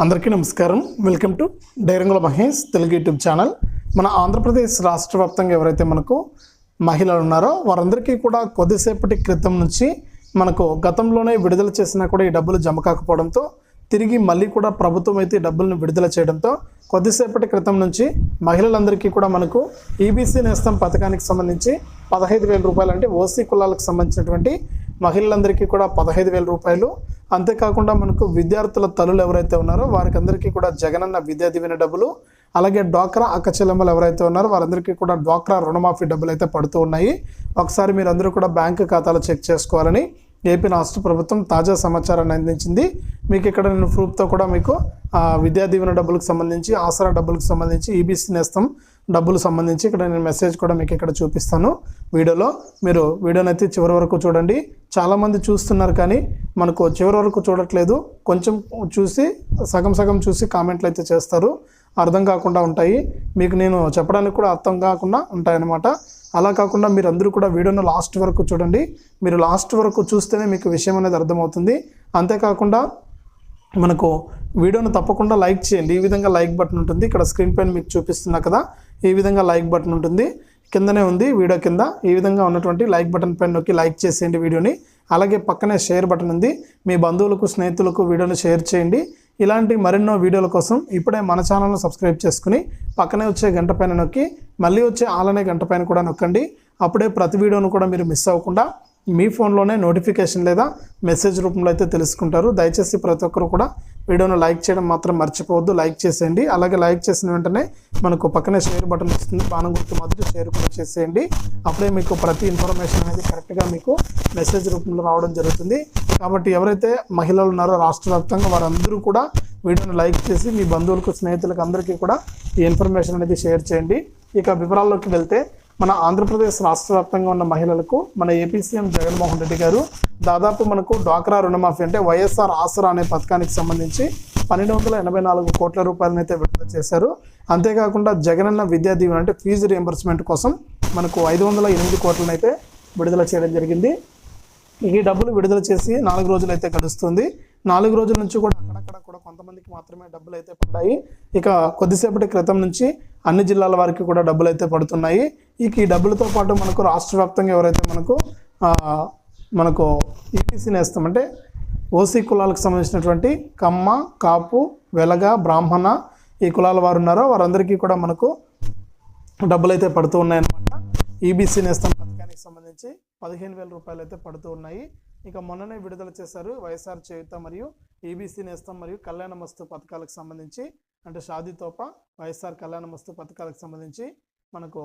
అందరికీ నమస్కారం. Welcome to డైరంగుల Mahesh Telugu YouTube channel. మన ఆంధ్రప్రదేశ్ రాష్ట్ర వ్యాప్తంగా ఎవరైతే మనకు మహిళలు ఉన్నారో వారందరికీ కూడా కొద్దిసేపటి క్రితం నుంచి మనకు గతంలోనే విడుదల చేసినా కూడా ఈ డబ్బులు జమ కాకపోవడంతో తిరిగి మళ్ళీ కూడా ప్రభుత్వం అయితే ఈ డబ్బులను విడుదల చేయడంతో కొద్దిసేపటి క్రితం నుంచి మహిళలందరికీ కూడా మనకు ఈబీసీ నేస్తం పథకానికి సంబంధించి పదహైదు వేల రూపాయలు అంటే ఓసీ కులాలకు సంబంధించినటువంటి మహిళలందరికీ కూడా పదహైదు వేల రూపాయలు. అంతేకాకుండా మనకు విద్యార్థుల తల్లులు ఎవరైతే ఉన్నారో వారికి అందరికీ కూడా జగనన్న విద్యా దీవెన డబ్బులు అలాగే డ్వాక్రా అక్కచెల్లెమ్మలు ఎవరైతే ఉన్నారో వారందరికీ కూడా డ్వాక్రా రుణమాఫీ డబ్బులు అయితే పడుతూ ఉన్నాయి. ఒకసారి మీరందరూ కూడా బ్యాంకు ఖాతాలు చెక్ చేసుకోవాలని ఏపీ రాష్ట్ర ప్రభుత్వం తాజా సమాచారాన్ని అందించింది. మీకు ఇక్కడ నేను ప్రూఫ్తో కూడా మీకు విద్యా దీవెన డబ్బులకు సంబంధించి ఆసరా డబ్బులకు సంబంధించి ఈబీసీ నేస్తం డబ్బులు సంబంధించి ఇక్కడ నేను మెసేజ్ కూడా మీకు ఇక్కడ చూపిస్తాను. వీడియోలో మీరు వీడియోనైతే చివరి వరకు చూడండి. చాలామంది చూస్తున్నారు కానీ మనకు చివరి వరకు చూడట్లేదు. కొంచెం చూసి సగం సగం చూసి కామెంట్లు అయితే చేస్తారు. అర్థం కాకుండా ఉంటాయి. మీకు నేను చెప్పడానికి కూడా అర్థం కాకుండా ఉంటాయన్నమాట. అలా కాకుండా మీరు అందరూ కూడా వీడియోను లాస్ట్ వరకు చూడండి. మీరు లాస్ట్ వరకు చూస్తేనే మీకు విషయం అనేది అర్థమవుతుంది. అంతేకాకుండా మనకు వీడియోను తప్పకుండా లైక్ చేయండి. ఈ విధంగా లైక్ బటన్ ఉంటుంది. ఇక్కడ స్క్రీన్ పైన మీకు చూపిస్తున్నా కదా ఈ విధంగా లైక్ బటన్ ఉంటుంది. కిందనే ఉంది వీడియో కింద. ఈ విధంగా ఉన్నటువంటి లైక్ బటన్ పైన నొక్కి లైక్ చేసేయండి వీడియోని. అలాగే పక్కనే షేర్ బటన్ ఉంది. మీ బంధువులకు స్నేహితులకు వీడియోని షేర్ చేయండి. ఇలాంటి మరెన్నో వీడియోల కోసం ఇప్పుడే మన ఛానల్ను సబ్స్క్రైబ్ చేసుకుని పక్కనే వచ్చే గంట పైన నొక్కి మళ్ళీ వచ్చే ఆలనే గంట పైన కూడా నొక్కండి. అప్పుడే ప్రతి వీడియోను కూడా మీరు మిస్ అవ్వకుండా మీ ఫోన్లోనే నోటిఫికేషన్ లేదా మెసేజ్ రూపంలో అయితే తెలుసుకుంటారు. దయచేసి ప్రతి ఒక్కరు కూడా వీడియోను లైక్ చేయడం మాత్రం మర్చిపోవద్దు. లైక్ చేసేయండి. అలాగే లైక్ చేసిన వెంటనే మనకు పక్కనే షేర్ బటన్ వస్తుంది. బాణం గుర్తు మొదటి షేర్ కూడా చేసేయండి. అప్పుడే మీకు ప్రతి ఇన్ఫర్మేషన్ అనేది కరెక్ట్గా మీకు మెసేజ్ రూపంలో రావడం జరుగుతుంది. కాబట్టి ఎవరైతే మహిళలు ఉన్నారో రాష్ట్ర వ్యాప్తంగా వారందరూ కూడా వీడియోను లైక్ చేసి మీ బంధువులకు స్నేహితులకు అందరికీ కూడా ఈ ఇన్ఫర్మేషన్ అనేది షేర్ చేయండి. ఇక వివరాల్లోకి వెళ్తే మన ఆంధ్రప్రదేశ్ రాష్ట్ర వ్యాప్తంగా ఉన్న మహిళలకు మన ఏపీ సీఎం జగన్మోహన్ రెడ్డి గారు దాదాపు మనకు డ్వాక్రా రుణమాఫీ అంటే వైఎస్ఆర్ ఆసరా అనే పథకానికి సంబంధించి పన్నెండు వందల ఎనభై నాలుగు కోట్ల రూపాయలను అయితే విడుదల చేశారు. అంతేకాకుండా జగనన్న విద్యా దీవెన అంటే ఫీజు రియంబర్స్మెంట్ కోసం మనకు ఐదు వందల ఎనిమిది కోట్లను అయితే విడుదల చేయడం జరిగింది. ఈ డబ్బులు విడుదల చేసి నాలుగు రోజులు అయితే గడుస్తుంది. నాలుగు రోజుల నుంచి కూడా అక్కడ కూడా కొంతమందికి మాత్రమే డబ్బులు అయితే పడ్డాయి. ఇక కొద్దిసేపటి క్రితం నుంచి అన్ని జిల్లాల వారికి కూడా డబ్బులు అయితే పడుతున్నాయి. ఇక ఈ డబ్బులతో పాటు మనకు రాష్ట్ర వ్యాప్తంగా ఎవరైతే మనకు మనకు ఈటీసీని వేస్తామంటే అంటే ఓసీ కులాలకు సంబంధించినటువంటి కమ్మ కాపు వెలగ బ్రాహ్మణ ఈ కులాల వారు ఉన్నారో వారందరికీ కూడా మనకు డబ్బులు అయితే పడుతూ ఉన్నాయన్నమాట. ఈబీసీ నేస్తం పథకానికి సంబంధించి పదిహేను వేల రూపాయలు అయితే పడుతూ ఉన్నాయి. ఇక మొన్ననే విడుదల చేశారు వైఎస్ఆర్ చేయుత మరియు ఈబీసీ నేస్తం మరియు కళ్యాణ మస్తు పథకాలకు సంబంధించి అంటే షాదీ తోప వైఎస్ఆర్ కళ్యాణ మస్తు పథకాలకు సంబంధించి మనకు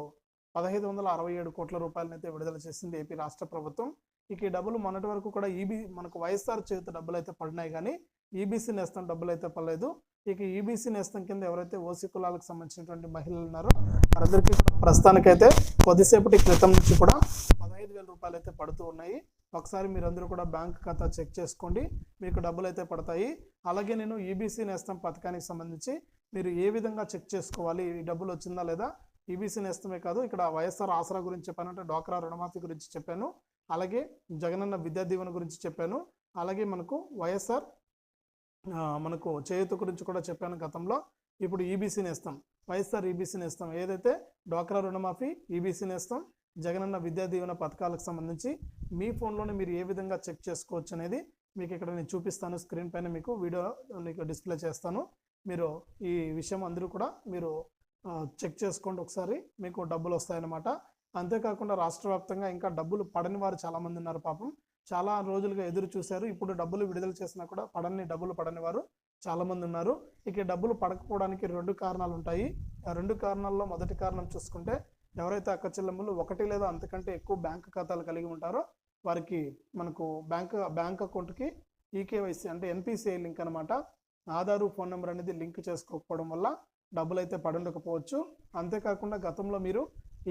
పదహైదు వందల అరవై ఏడు కోట్ల రూపాయలను అయితే విడుదల చేసింది ఏపీ రాష్ట్ర ప్రభుత్వం. ఇక ఈ డబ్బులు మొన్నటి వరకు కూడా ఈబీ మనకు వైఎస్ఆర్ చేతి డబ్బులు అయితే పడినాయి కానీ ఈబీసీ నేస్తం డబ్బులు అయితే పడలేదు. ఇక ఈబీసీ నేస్తం కింద ఎవరైతే ఓసీ కులాలకు సంబంధించినటువంటి మహిళలు ఉన్నారో వారందరికీ కూడా ప్రస్తుతానికైతే కొద్దిసేపటి క్రితం నుంచి కూడా పదహైదు వేల రూపాయలు అయితే పడుతూ ఉన్నాయి. ఒకసారి మీరందరూ కూడా బ్యాంక్ ఖాతా చెక్ చేసుకోండి. మీకు డబ్బులు అయితే పడతాయి. అలాగే నేను ఈబీసీ నేస్తం పథకానికి సంబంధించి మీరు ఏ విధంగా చెక్ చేసుకోవాలి? ఈ డబ్బులు వచ్చిందా లేదా? ఈబీసీ నేస్తమే కాదు ఇక్కడ వైఎస్ఆర్ ఆసరా గురించి చెప్పాను అంటే డ్వాక్రా రుణమాఫీ గురించి చెప్పాను. అలాగే జగనన్న విద్యా దీవెన గురించి చెప్పాను. అలాగే మనకు వైఎస్ఆర్ మనకు చేయూత గురించి కూడా చెప్పాను గతంలో. ఇప్పుడు ఈబీసీ నేస్తాం వైఎస్ఆర్ ఈబీసీ నేస్తాం. ఏదైతే డ్వాక్రా రుణమాఫీ ఈబీసీ నేస్తాం జగనన్న విద్యా దీవెన పథకాలకు సంబంధించి మీ ఫోన్లోనే మీరు ఏ విధంగా చెక్ చేసుకోవచ్చు అనేది మీకు ఇక్కడ నేను చూపిస్తాను. స్క్రీన్ పైన మీకు వీడియో మీకు డిస్ప్లే చేస్తాను. మీరు ఈ విషయం అందరూ కూడా మీరు చెక్ చేసుకోండి ఒకసారి. మీకు డబ్బులు వస్తాయన్నమాట. అంతేకాకుండా రాష్ట్ర వ్యాప్తంగా ఇంకా డబ్బులు పడని వారు చాలామంది ఉన్నారు పాపం. చాలా రోజులుగా ఎదురు చూశారు. ఇప్పుడు డబ్బులు విడుదల చేసినా కూడా పడని డబ్బులు పడని వారు చాలామంది ఉన్నారు. ఇక డబ్బులు పడకపోవడానికి రెండు కారణాలు ఉంటాయి. ఆ రెండు కారణాల్లో మొదటి కారణం చూసుకుంటే ఎవరైతే అక్క చెల్లెమ్మలు ఒకటి లేదా అంతకంటే ఎక్కువ బ్యాంక్ ఖాతాలు కలిగి ఉంటారో వారికి మనకు బ్యాంక్ బ్యాంక్ అకౌంట్కి ఈకేవైసీ అంటే ఎన్పిసిఐ లింక్ అనమాట ఆధారు ఫోన్ నెంబర్ అనేది లింక్ చేసుకోకపోవడం వల్ల డబ్బులు అయితే పడుండకపోవచ్చు అంతేకాకుండా గతంలో మీరు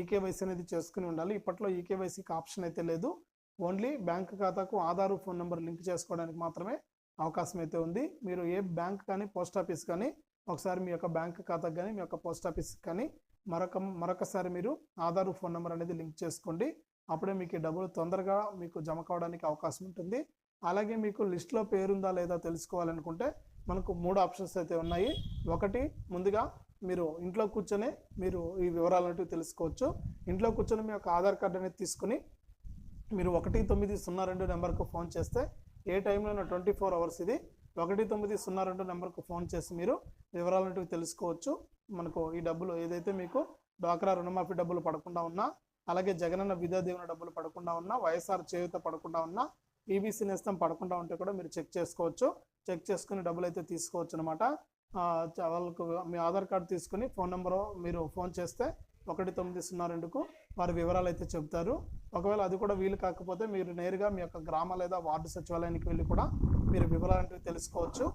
ఈకేవైసీ అనేది చేసుకుని ఉండాలి. ఇప్పట్లో ఈకేవైసీకి ఆప్షన్ అయితే లేదు. ఓన్లీ బ్యాంక్ ఖాతాకు ఆధారు ఫోన్ నెంబర్ లింక్ చేసుకోవడానికి మాత్రమే అవకాశం అయితే ఉంది. మీరు ఏ బ్యాంక్ కానీ పోస్ట్ ఆఫీస్ కానీ ఒకసారి మీ యొక్క బ్యాంక్ ఖాతాకు కానీ మీ యొక్క పోస్ట్ ఆఫీస్ కానీ మరొక మరొకసారి మీరు ఆధార్ ఫోన్ నెంబర్ అనేది లింక్ చేసుకోండి. అప్పుడే మీకు డబ్బులు తొందరగా మీకు జమ కావడానికి అవకాశం ఉంటుంది. అలాగే మీకు లిస్ట్లో పేరుందా లేదా తెలుసుకోవాలనుకుంటే మనకు మూడు ఆప్షన్స్ అయితే ఉన్నాయి. ఒకటి ముందుగా మీరు ఇంట్లో కూర్చొని మీరు ఈ వివరాలు అనేవి తెలుసుకోవచ్చు. ఇంట్లో కూర్చొని మీ యొక్క ఆధార్ కార్డు అనేది తీసుకుని మీరు ఒకటి తొమ్మిది సున్నా రెండు నెంబర్కు ఫోన్ చేస్తే ఏ టైంలో ట్వంటీ ఫోర్ అవర్స్ ఇది. ఒకటి తొమ్మిది సున్నా రెండు నెంబర్కు ఫోన్ చేసి మీరు వివరాలు అనేవి తెలుసుకోవచ్చు. మనకు ఈ డబ్బులు ఏదైతే మీకు డ్వాక్రా రుణమాఫీ డబ్బులు పడకుండా ఉన్నా అలాగే జగనన్న విద్యా దీవెన డబ్బులు పడకుండా ఉన్నా వైఎస్ఆర్ చేయుత పడకుండా ఉన్నా ఈబీసీ నేస్తం పడకుండా ఉంటే కూడా మీరు చెక్ చేసుకోవచ్చు. చెక్ చేసుకుని డబ్బులు అయితే తీసుకోవచ్చు అనమాట వాళ్ళకు మీ ఆధార్ కార్డు తీసుకుని ఫోన్ నెంబర్ మీరు ఫోన్ చేస్తే ఒకటి తొమ్మిది సున్నా రెండుకు వారి వివరాలు అయితే చెప్తారు. ఒకవేళ అది కూడా వీలు కాకపోతే మీరు నేరుగా మీ యొక్క గ్రామ లేదా వార్డు సచివాలయానికి వెళ్ళి కూడా మీరు వివరాలు అనేవి తెలుసుకోవచ్చు.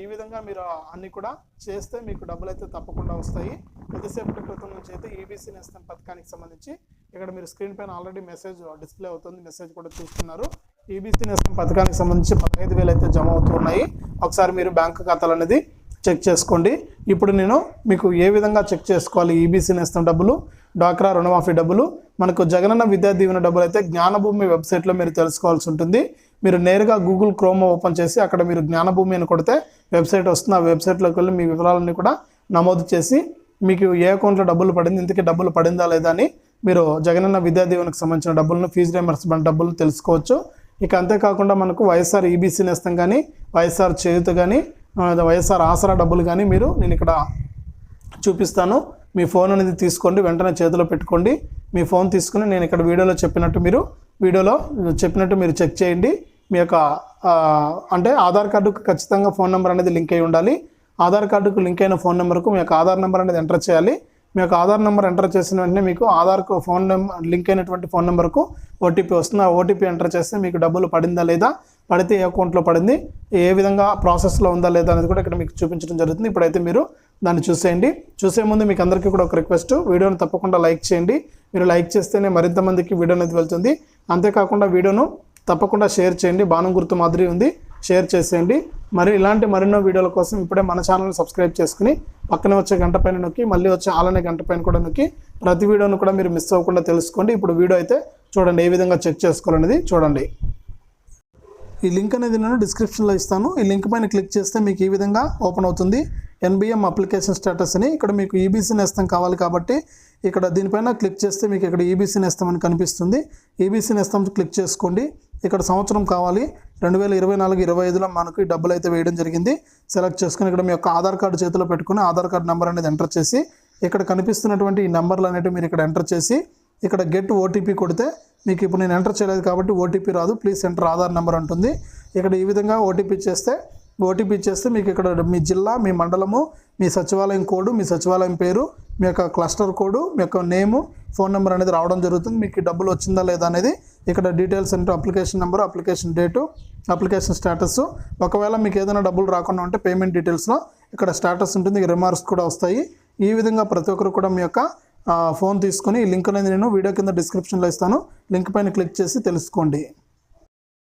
ఈ విధంగా మీరు అన్ని కూడా చేస్తే మీకు డబ్బులు అయితే తప్పకుండా వస్తాయి. కొద్దిసేపటి క్రితం నుంచి అయితే ఈబీసీ నేస్తం పథకానికి సంబంధించి ఇక్కడ మీరు స్క్రీన్ పైన ఆల్రెడీ మెసేజ్ డిస్ప్లే అవుతుంది మెసేజ్ కూడా చూస్తున్నారు. ఈబీసీ నేస్తం పథకానికి సంబంధించి పదహైదు వేలు అయితే జమ అవుతున్నాయి ఒకసారి మీరు బ్యాంకు ఖాతాలు అనేది చెక్ చేసుకోండి. ఇప్పుడు నేను మీకు ఏ విధంగా చెక్ చేసుకోవాలి? ఈబీసీ నేస్తం డబ్బులు డ్వాక్రా రుణమాఫీ డబ్బులు మనకు జగనన్న విద్యా దీవెన డబ్బులు అయితే జ్ఞానభూమి వెబ్సైట్లో మీరు తెలుసుకోవాల్సి ఉంటుంది. మీరు నేరుగా గూగుల్ క్రోమ్ ఓపెన్ చేసి అక్కడ మీరు జ్ఞానభూమి అని కొడితే వెబ్సైట్ వస్తుంది. ఆ వెబ్సైట్లోకి వెళ్ళి మీ వివరాలన్నీ కూడా నమోదు చేసి మీకు ఏ అకౌంట్లో డబ్బులు పడింది ఇంతకీ డబ్బులు పడిందా లేదా అని మీరు జగనన్న విద్యా దీవెనకు సంబంధించిన డబ్బులను ఫీజు రియంబర్స్మెంట్ డబ్బులు తెలుసుకోవచ్చు. ఇక అంతేకాకుండా మనకు వైఎస్ఆర్ ఈబీసీ నేస్తం కానీ వైఎస్ఆర్ చేయుత కానీ వైఎస్ఆర్ ఆసరా డబ్బులు కానీ మీరు నేను ఇక్కడ చూపిస్తాను. మీ ఫోన్ అనేది తీసుకోండి వెంటనే చేతిలో పెట్టుకోండి. మీ ఫోన్ తీసుకుని నేను ఇక్కడ వీడియోలో చెప్పినట్టు మీరు వీడియోలో చెప్పినట్టు మీరు చెక్ చేయండి. మీ యొక్క అంటే ఆధార్ కార్డుకు ఖచ్చితంగా ఫోన్ నెంబర్ అనేది లింక్ అయి ఉండాలి. ఆధార్ కార్డుకు లింక్ అయిన ఫోన్ నెంబర్కు మీ యొక్క ఆధార్ నెంబర్ అనేది ఎంటర్ చేయాలి. మీ యొక్క ఆధార్ నెంబర్ ఎంటర్ చేసిన వెంటనే మీకు ఆధార్కు ఫోన్ నెంబర్ లింక్ అయినటువంటి ఫోన్ నెంబర్కు ఓటీపీ వస్తుంది. ఆ ఓటీపీ ఎంటర్ చేస్తే మీకు డబ్బులు పడిందా లేదా పడితే ఏ అకౌంట్లో పడింది ఏ విధంగా ప్రాసెస్లో ఉందా లేదా అనేది కూడా ఇక్కడ మీకు చూపించడం జరుగుతుంది. ఇప్పుడైతే మీరు దాన్ని చూసేయండి. చూసే ముందు మీకు అందరికీ కూడా ఒక రిక్వెస్ట్ వీడియోని తప్పకుండా లైక్ చేయండి. మీరు లైక్ చేస్తేనే మరింత మందికి వీడియో అనేది వెళ్తుంది. అంతేకాకుండా వీడియోను తప్పకుండా షేర్ చేయండి. బాణం గుర్తు మాదిరి ఉంది. షేర్ చేసేయండి. మరి ఇలాంటి మరెన్నో వీడియోల కోసం ఇప్పుడే మన ఛానల్ని సబ్స్క్రైబ్ చేసుకుని పక్కనే వచ్చే గంట పైన నొక్కి మళ్ళీ వచ్చే ఆలనే గంట పైన కూడా నొక్కి ప్రతి వీడియోను కూడా మీరు మిస్ అవ్వకుండా తెలుసుకోండి. ఇప్పుడు వీడియో అయితే చూడండి ఏ విధంగా చెక్ చేసుకోవాలనేది చూడండి. ఈ లింక్ అనేది నేను డిస్క్రిప్షన్లో ఇస్తాను. ఈ లింక్ పైన క్లిక్ చేస్తే మీకు ఈ విధంగా ఓపెన్ అవుతుంది. ఎన్బిఎం అప్లికేషన్ స్టేటస్ అని ఇక్కడ మీకు ఈబీసీ నేస్తం కావాలి కాబట్టి ఇక్కడ దీనిపైన క్లిక్ చేస్తే మీకు ఇక్కడ ఈబీసీ నేస్తం అని కనిపిస్తుంది. ఈబీసీ నేస్తం క్లిక్ చేసుకోండి. ఇక్కడ సంవత్సరం కావాలి. రెండు వేల ఇరవై నాలుగు ఇరవై ఐదులో మనకి డబ్బులు అయితే వేయడం జరిగింది. సెలెక్ట్ చేసుకుని ఇక్కడ మీ యొక్క ఆధార్ కార్డు చేతిలో పెట్టుకుని ఆధార్ కార్డు నెంబర్ అనేది ఎంటర్ చేసి ఇక్కడ కనిపిస్తున్నటువంటి ఈ నెంబర్లు అనేవి మీరు ఇక్కడ ఎంటర్ చేసి ఇక్కడ గెట్ ఓటీపీ కొడితే మీకు ఇప్పుడు నేను ఎంటర్ చేయలేదు కాబట్టి ఓటీపీ రాదు. ప్లీజ్ ఎంటర్ ఆధార్ నెంబర్ ఉంటుంది ఇక్కడ ఈ విధంగా ఓటీపీ చేస్తే ఓటీపీ చేస్తే మీకు ఇక్కడ మీ జిల్లా మీ మండలము మీ సచివాలయం కోడ్ మీ సచివాలయం పేరు మీ యొక్క క్లస్టర్ కోడ్ మీ యొక్క నేము ఫోన్ నెంబర్ అనేది రావడం జరుగుతుంది. మీకు డబ్బులు వచ్చిందా లేదా అనేది ఇక్కడ డీటెయిల్స్ అంటే application number application date application status ఒకవేళ మీకు ఏదైనా డబ్బులు రాకుండా ఉంటే పేమెంట్ డీటెయిల్స్లో ఇక్కడ స్టేటస్ ఉంటుంది. రిమార్క్స్ కూడా వస్తాయి. ఈ విధంగా ప్రతి ఒక్కరు కూడా మీ యొక్క ఫోన్ తీసుకొని లింక్ అనేది నేను వీడియో కింద డిస్క్రిప్షన్లో ఇస్తాను. లింక్ పైన క్లిక్ చేసి తెలుసుకోండి.